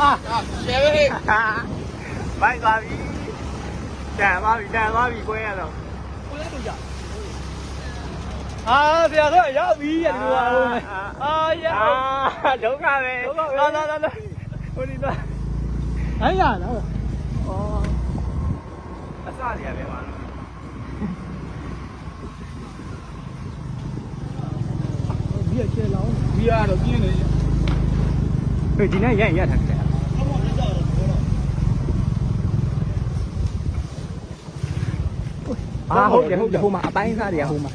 ဟာရှယ်ပဲဟဲ့ဘိုက်သွားပြီတန်သွားပြီတန်သွားပြီကွဲရတော့ကိုလည်းတို့ရအာဆရာတို့ရောက်ပြီရဒီမှာအာရအာဒုက္ခပဲဒုက္ခပဲလာလာလာလာဟိုဒီသွားအဲ့ရလားဩအစတွေကပဲမှာလို့ဒီရချေလောင်းဒီရတော့ပြင်းနေဟိုဒီနေ့ရရင်ရထားတယ် Ah, dia hum, dia hum. Apa yang dia hum?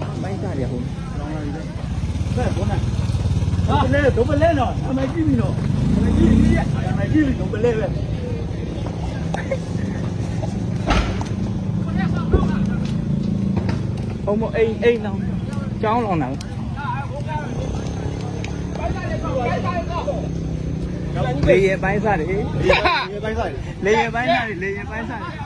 Apa yang dia hum? Tupele, tupele no. Sama gini no. Sama gini dia. Sama gini tupele we. Ông một ấy ấy nào. Cháu lo nào. Lấy bánh ra đi. Lấy bánh ra đi. Lấy bánh ra đi.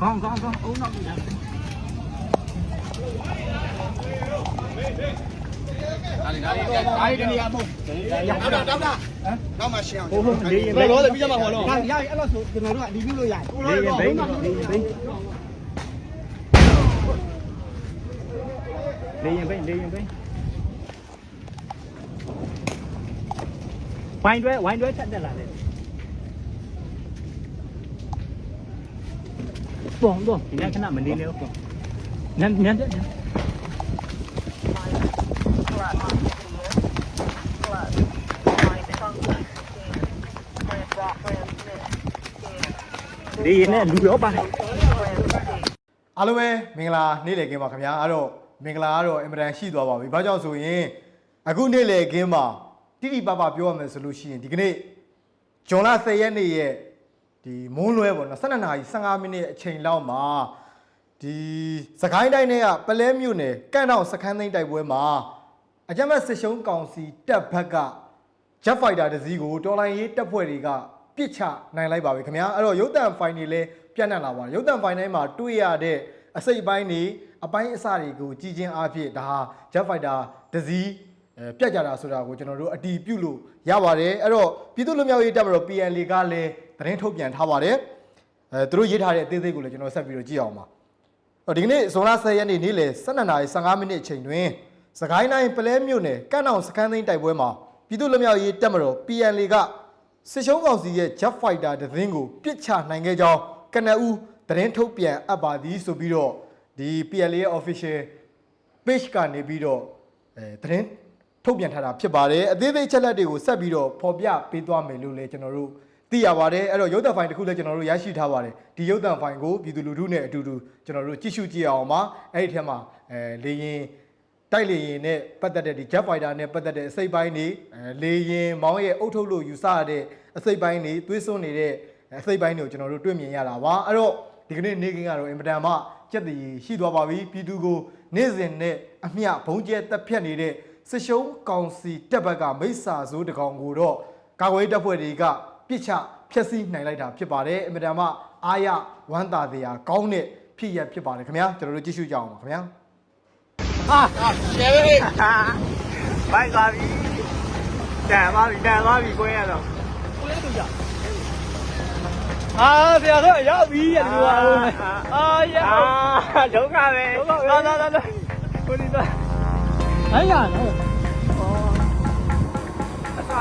con con con uống nó Wine dua, wine dua tak ada lah. ပါသွားသွားသွားနေပေါက်တော့မပေါက်တော့ဘူးအာလေအေးလေရင်နဲ့ဒီမှာကောင်းကောင်းကောင်းအုံနောက်ပြီလားအားလေးဒါလေးဒါလေးတနေရာမဟုတ်ရောက်တော့တော့လားနောက်မှရှင်းအောင်ဟိုဟိုလေရင်ဘယ်လိုလဲပြီးကြမှာပေါ့နော်။ဒါရရင်အဲ့လိုဆိုကျွန်တော်တို့ကဒီပြုလို့ရတယ်လေရင်ဘိန်းလေရင်ဘိန်းလေရင်ဘိန်းလေရင်ဘိန်းဝိုင်းတွဲဝိုင်းတွဲထက်တက်လာတယ်ပုံတော့ဒီနေ့ခဏမနေနဲ့ပေါ့နန်းနန်းတက်နန်းဒီနဲ့လူရောပါတယ်အားလုံးပဲမင်္ဂလာနေ့လည်ခင်းပါခင်ဗျာအဲ့တော့မင်္ဂလာကတော့အင်မတန်ရှိသွားပါပြီဘာကြောင့်ဆိုရင်အခုနေ့လည်ခင်းမှာတိတိပပပြောရမယ်ဆိုလို့ရှိရင်ဒီကနေ့ဂျွန်လ10ရက်နေ့ရဲ့ ဒီမုန်းလွဲပေါ့နော်12နာရီ15မိနစ်အချိန်လောက်မှာဒီစကိုင်းတိုင်းထဲကပလဲမြို့နယ်ကန့်တောင်စခန်းသိမ်းတိုက်ပွဲမှာအကြမ်းဖက်စစ်ရှုံးကောင်စီတပ်ဘက်က Jet Fighter တစ်စီးကိုတော်လိုင်းရေးတပ်ဖွဲ့တွေကပစ်ချနိုင်လိုက်ပါပြီခင်ဗျာအဲ့တော့ရုပ်တံဖိုင်တွေလည်းပြန့်နှံ့လာပါတယ်ရုပ်တံဖိုင်တိုင်းမှာတွေ့ရတဲ့အစိတ်အပိုင်းတွေအပိုင်းအစတွေကိုကြီးချင်းအားဖြင့်ဒါဟာ Jet Fighter တစ်စီးအဲပြတ်ကြတာဆိုတာကိုကျွန်တော်တို့အတီးပြုတ်လို့ရပါတယ်အဲ့တော့ပြည်သူ့လူမျိုးရေးတပ်မတော် PNL ကလည်း သတင်းထုတ်ပြန်ထားပါတယ်အဲသူတို့ရေးထားတဲ့အသေးစိတ်ကိုလည်းကျွန်တော်ဆက်ပြီးတော့ကြည့်အောင်ပါအော်ဒီကနေ့ဇွန်လ10ရက်နေ့နေ့လယ်12:15မိနစ်အချိန်တွင်စကိုင်းတိုင်းပလဲမြို့နယ်ကန့်တောင်စခန်းသိမ်းတိုက်ပွဲမှာပြည်သူ့လူမျိုးရေးတပ်မတော် PNL ကစစ်ရှုံးကောင်စီရဲ့ Jet Fighter တစ်စင်းကိုပစ်ချနိုင်ခဲ့ကြောင်းကနအူးသတင်းထုတ်ပြန်အပ်ပါသည်ဆိုပြီးတော့ဒီ PNL ရဲ့ official page ကနေပြီးတော့အဲသတင်းထုတ်ပြန်ထားတာဖြစ်ပါတယ်အသေးသေးချက်လက်တွေကိုဆက်ပြီးတော့ဖော်ပြပေးသွားမယ်လို့လည်းကျွန်တော်တို့ သိရပါတယ်အဲ့တော့ရုပ်သံဖိုင်တစ်ခုလည်းကျွန်တော်တို့ရရှိထားပါတယ်ဒီရုပ်သံဖိုင်ကိုပြည်သူလူထုနဲ့အတူတူကျွန်တော်တို့ကြည့်ရှုကြည့်အောင်ပါအဲ့ဒီထဲမှာအဲလေရင်တိုက်လေရင်နဲ့ပတ်သက်တဲ့ဒီ Jet Fighter နဲ့ပတ်သက်တဲ့အစိပ်ပိုင်းတွေအဲလေရင်မောင်းရဲ့အုတ်ထုတ်လို့ယူဆရတဲ့အစိပ်ပိုင်းတွေသွေးစွန်းနေတဲ့အစိပ်ပိုင်းတွေကိုကျွန်တော်တို့တွေ့မြင်ရတာပါအဲ့တော့ဒီကနေ့နေ့ကင်းကတော့အင်မတန်မှကြက်တည်ရှိသွားပါပြီပြည်သူကိုနေ့စဉ်နဲ့အမျှဘုံကျဲတက်ဖြတ်နေတဲ့စစ်ရှုံးကောင်စီတပ်ဘက်ကမိစ္ဆာစိုးတကောင်ကိုတော့ကာကွယ်ရေးတပ်ဖွဲ့တွေက ပြစ်ချဖျက်ဆီးနိုင်လိုက်တာဖြစ်ပါတယ်အင်မတန်မှအားရဝမ်းသာတရားကောင်းတဲ့ဖြစ်ရဖြစ်ပါတယ်ခင်ဗျာကျွန်တော်တို့ကြည့်ရှုကြအောင်ပါခင်ဗျာဟာရှယ်ပဲဟဲ့ဘိုက်သွားပြီတန်သွားပြီတန်သွားပြီကွဲရတော့ကိုလည်းတို့ရအာဆရာတို့ရောက်ပြီရဒီမှာအာရအာဒုက္ခပဲဒုက္ခပဲလာလာလာလာဟိုဒီသွားအဲ့ရလားအစ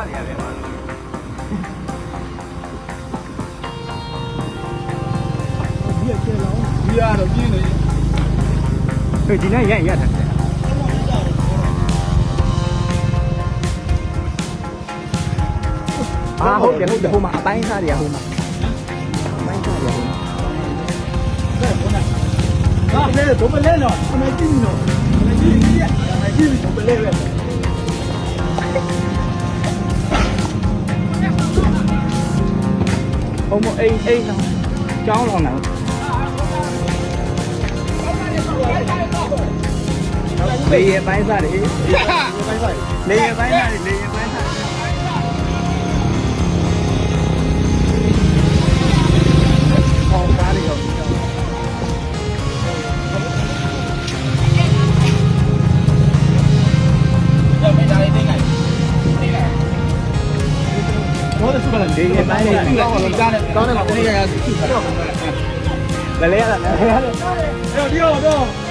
တွေကပဲမှာ 呀，老弟呢？对，今天也也他。À, hôm để hôm để hôm mà bay ra đi à hôm mà bay ra đi à hôm. Đây, hôm này. Đó, đây, chúng mình lên rồi, hôm nay chín rồi, hôm nay hôm nay chín chúng mình lên rồi. Ông. നെയ്യ പായസാണ് നെയ്യ പായസാണ് നെയ്യ പായസാണ് Là lẽ là lẽ Đi rồi, đi rồi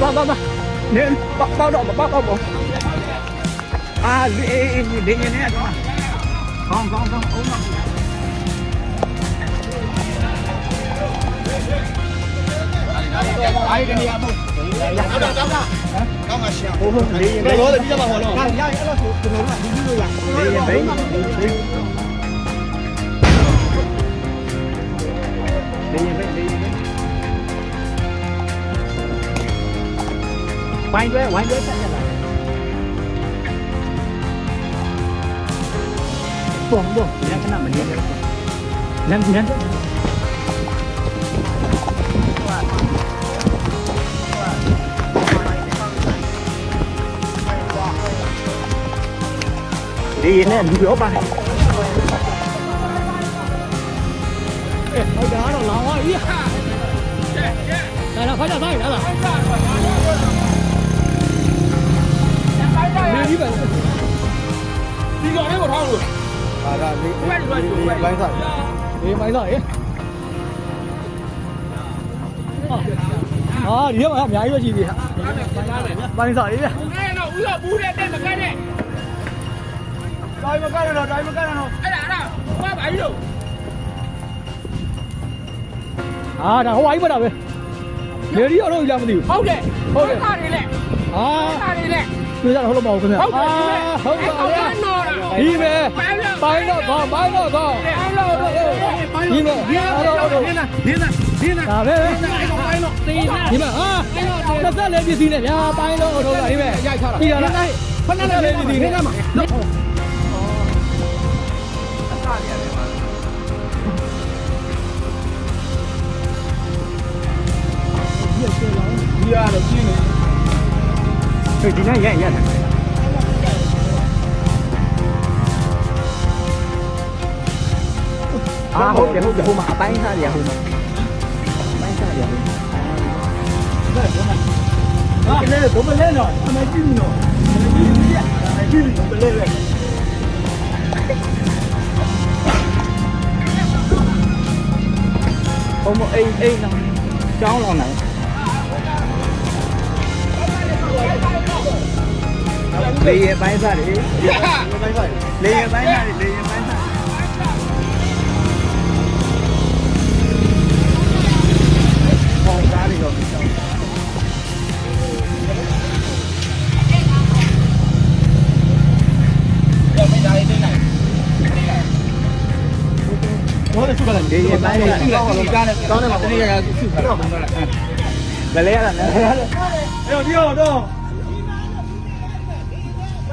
bao bao bao. Nên bao bao độ mà bao bao bộ à đi đi như thế đó không không không uống không Hãy subscribe cho kênh Ghiền Mì Gõ Để không bỏ lỡ những video hấp dẫn 와인도야 와인도 했잖아 buông mình cái nào mình đi lên lên. Đi nè đi vô ba Hãy subscribe cho kênh Ghiền Mì Gõ Để không bỏ lỡ phải video hấp dẫn ခါကြသားရလားနေဒီပဲဒီကောင်လေးကိုထောင်းလို့အာဒါလေးဝက်ဝက်ဝက်ပိုင်းစားဒီမိုင်းသားရေအာဒီမှာအများကြီးပဲရှိသေးဟာပိုင်းစားရေးဗျအဲ့တော့ဦးတော့ဘူးတဲ့တဲ့မကတ်တဲ့တိုင်းမကရတော့တိုင်းမကရတော့အဲ့ဒါအဲ့ဒါဘာပါလို့အာဒါဟိုဝိုင်းမတာပဲနေရီရောတော့လာမသိဘူးဟုတ်တယ်ဟုတ်တယ်တာတွေလေအာတာတွေလေ ပြောကြတော့ဟုတ်လို့မဟုတ်ခင်ဗျာဟုတ်တယ်ဟုတ်ပါဗျာနော်ဒီပဲပိုင်းတော့ကောင်းပိုင်းတော့ကောင်းအဲ့လိုတော့ဒီပဲဒီတော့တော့ဒီနာဒီနာဒီနာဒါပဲအဲ့လိုပိုင်းလို့ตีနာဒီမှာဟာသက်သက်လေးပစ္စည်းနဲ့ဗျာပိုင်းတော့တော့ဒီပဲရိုက်ချတာဒီလားခဏလေးပစ္စည်းနဲ့မှာ 어디냐 얘 얘. À, hút vậy hút vậy hút mà bán ra vậy hút mà bán ra vậy cái này của lên rồi, anh ấy chim anh ấy chim vậy, lên rồi. Ông ấy ấy nào, cháu nào này. လေရပိုင်းစားလေလေရပိုင်းစားလေရပိုင်းစားလေရပိုင်းစားပေါ်ကားလေးတော့ကြောက်ဘောလည်းသူကလည်းဒီပိုင်းလေးကောင်းတယ်ကောင်းတယ်မတနေ့ကသူ့ခါတော့မင်းကလည်းဗလဲရတာနော်အဲ့တော့ပြောတော့